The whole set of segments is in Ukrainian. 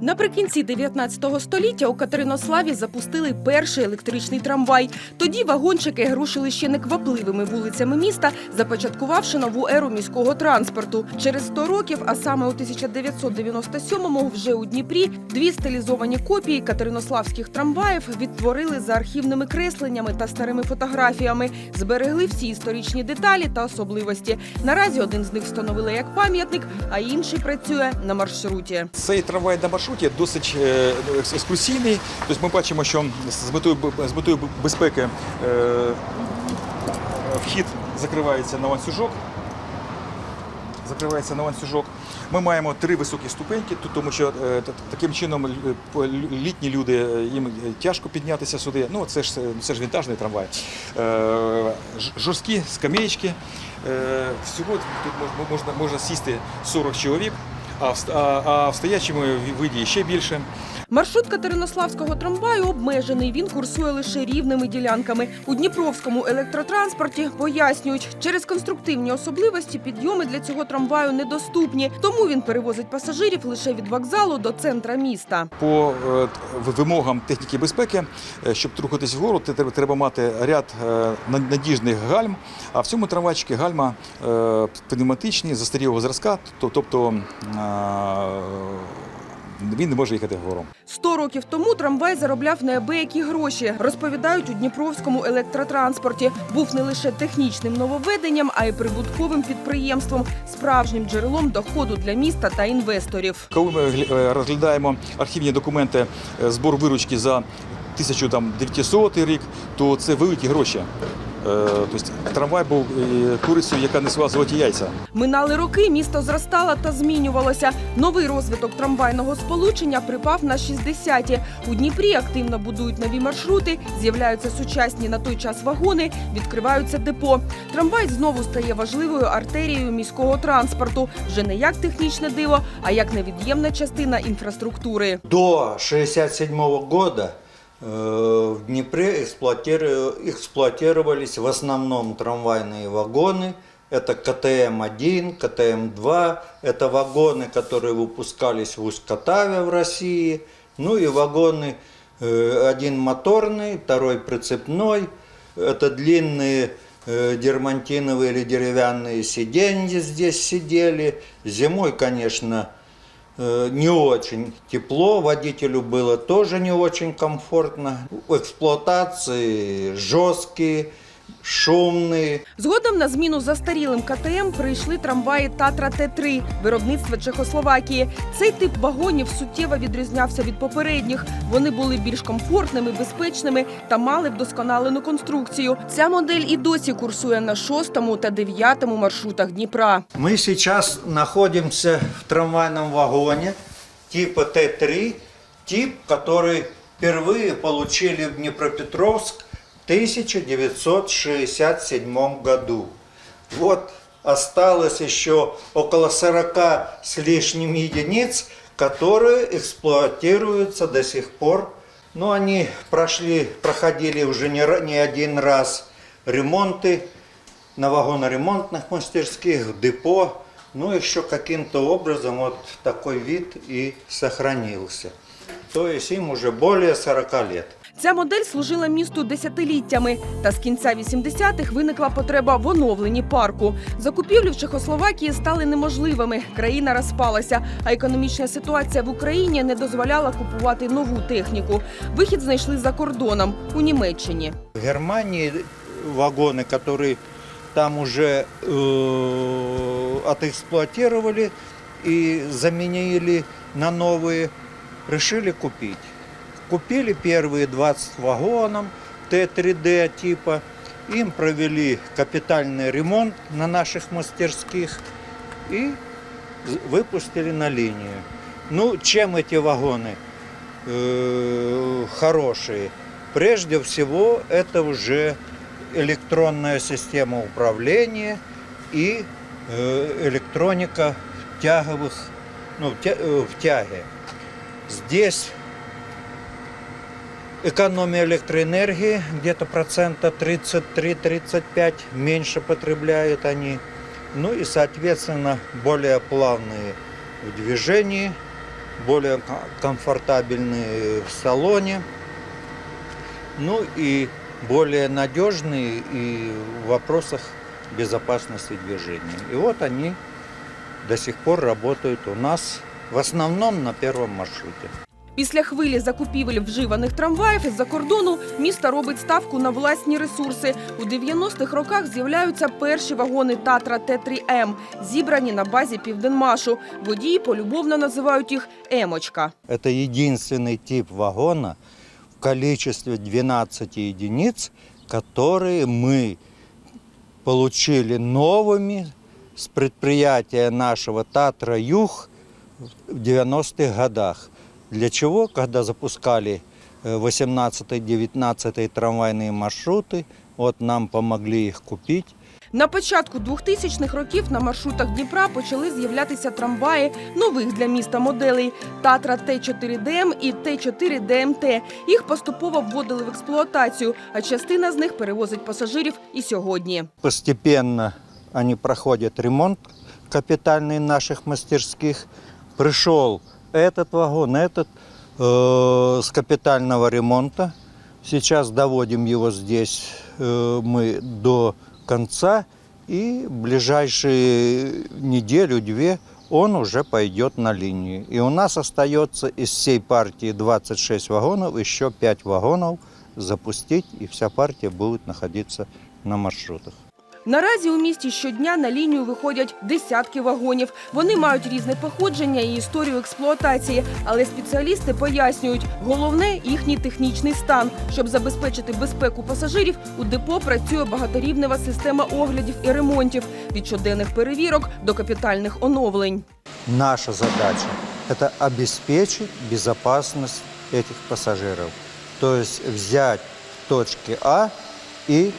Наприкінці 19 століття у Катеринославі запустили перший електричний трамвай. Тоді вагончики рушили ще неквапливими вулицями міста, започаткувавши нову еру міського транспорту. Через 100 років, а саме у 1997-му, вже у Дніпрі дві стилізовані копії катеринославських трамваїв відтворили за архівними кресленнями та старими фотографіями, зберегли всі історичні деталі та особливості. Наразі один з них встановили як пам'ятник, а інший працює на маршруті. Цей трамвай на маршруті досить е, екскурсійний. Тобто ми бачимо, що з метою, з метою безпеки е, вхід закривається на ланцюжок. Закривається на ланцюжок. Ми маємо три високі ступеньки, тому що е, таким чином літні люди їм тяжко піднятися сюди. Ну це ж це ж вінтажний трамвай. Жорсткі скамеєчки. Всього тут можна, можна сісти 40 чоловік, а в, стоячому виді ще більше. Маршрут Катеринославського трамваю обмежений. Він курсує лише рівними ділянками. У Дніпровському електротранспорті пояснюють, через конструктивні особливості підйоми для цього трамваю недоступні. Тому він перевозить пасажирів лише від вокзалу до центра міста. По е, вимогам техніки безпеки, е, щоб рухатись вгору, треба, мати ряд е, на- надіжних гальм. А в цьому трамвайчику гальма пневматичні, застарілого зразка, тобто він не може їхати вгору. Сто років тому трамвай заробляв неабиякі гроші. Розповідають у Дніпровському електротранспорті. Був не лише технічним нововведенням, а й прибутковим підприємством, справжнім джерелом доходу для міста та інвесторів. Коли ми е, розглядаємо архівні документи е, збор виручки за 1900 рік, то це великі гроші. Е, Тобто трамвай був курицею, яка несла золоті яйця. Минали роки, місто зростало та змінювалося. Новий розвиток трамвайного сполучення припав на 60-ті. У Дніпрі активно будують нові маршрути, з'являються сучасні на той час вагони, відкриваються депо. Трамвай знову стає важливою артерією міського транспорту. Вже не як технічне диво, а як невід'ємна частина інфраструктури. До 67 года э, в Днепре эксплуатировались в основном трамвайные вагоны. Это КТМ-1, КТМ-2. Это вагоны, которые выпускались в Усть-Катаве в России. Ну и вагоны, э, один моторный, второй прицепной. Это длинные э, дермантиновые или деревянные сиденья здесь сидели. Зимой, конечно, Э, не очень тепло, водителю было тоже не очень комфортно. В эксплуатации жесткие, шумные. Згодом на зміну застарілим КТМ прийшли трамваї Татра Т3 виробництва Чехословакії. Цей тип вагонів суттєво відрізнявся від попередніх. Вони були більш комфортними, безпечними та мали вдосконалену конструкцію. Ця модель і досі курсує на шостому та дев'ятому маршрутах Дніпра. Мы сейчас находимся в трамвайном вагоне типа Т3, тип, который впервые получили в Днепропетровск в 1967 году. Вот осталось еще около 40 с лишним единиц, которые эксплуатируются до сих пор. Но они прошли, проходили уже не, не один раз ремонты на вагоноремонтных мастерских, депо. Ну, еще каким-то образом вот такой вид и сохранился. То есть им уже более 40 лет. Ця модель служила місту десятиліттями. Та з кінця 80-х виникла потреба в оновленні парку. Закупівлі в Чехословакії стали неможливими. Країна розпалася, а економічна ситуація в Україні не дозволяла купувати нову техніку. Вихід знайшли за кордоном у Німеччині. В Германии вагоны, которые там уже э, отэксплуатировали и заменили на новые, решили купить. Купили первые 20 вагонов Т3Д типа. Им провели капитальный ремонт на наших мастерских и з- выпустили на линию. Ну, чем эти вагоны э, хорошие? Прежде всего, это уже электронная система управления и э, электроника в тяговых, ну, в тя- э, в тяге. Здесь экономия электроэнергии где-то процента 33-35 меньше потребляют они. Ну и, соответственно, более плавные в движении более ко- комфортабельные в салоне, ну и более надежные и в вопросах безопасности движения. И вот они до сих пор работают у нас в основном на первом маршруте. Після хвилі закупівель вживаних трамваїв із-за кордону місто робить ставку на власні ресурси. У 90-х роках з'являються перші вагони Татра Т3М, зібрані на базі Південмашу. Водії полюбовно називають їх Емочка. Это единственный тип вагона в количестве 12 единиц, которые мы получили новыми с предприятия нашего Татра Юг в 90-х годах. Для чего, когда запускали 18-19 трамвайные маршруты, вот нам помогли их купить. На початку 2000-х років на маршрутах Дніпра почали з'являтися трамваї нових для міста моделей Татра Т4ДМ і Т4ДМТ. Їх поступово вводили в експлуатацію, а частина з них перевозить пасажирів і сьогодні. Постепенно они проходят ремонт капитальный наших мастерских. Пришел этот вагон, этот э, с капитального ремонта. Сейчас доводим его здесь э, мы до конца. И ближайшие неделю-две он уже пойдет на линию. И у нас остается из всей партии 26 вагонов, еще 5 вагонов запустить, и вся партия будет находиться на маршрутах. Наразі у місті щодня на лінію виходять десятки вагонів. Вони мають різне походження і історію експлуатації, але спеціалісти пояснюють, головне їхній технічний стан. Щоб забезпечити безпеку пасажирів, у депо працює багаторівнева система оглядів і ремонтів від щоденних перевірок до капітальних оновлень. Наша задача – это обеспечить безопасность этих пассажиров. То есть взять в А и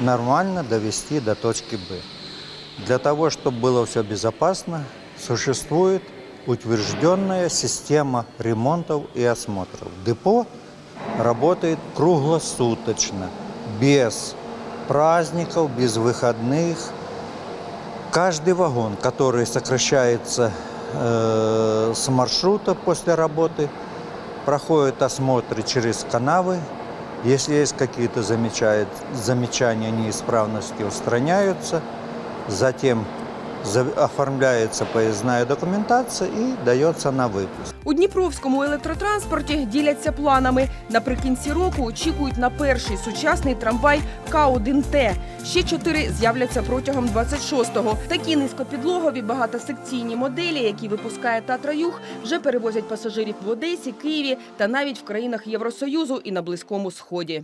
нормально довести до точки Б. Для того, чтобы было все безопасно, существует утвержденная система ремонтов и осмотров. Депо работает круглосуточно, без праздников, без выходных, Каждый вагон, который сокращается э, с маршрута после работы, проходит осмотры через канавы. Если есть какие-то замечания, неисправности, устраняются. Затем оформляется поездная документация и дается на выпуск. У Дніпровському електротранспорті діляться планами. Наприкінці року очікують на перший сучасний трамвай К1Т. Ще чотири з'являться протягом 26-го. Такі низькопідлогові багатосекційні моделі, які випускає Татра Юг, вже перевозять пасажирів в Одесі, Києві та навіть в країнах Євросоюзу і на Близькому Сході.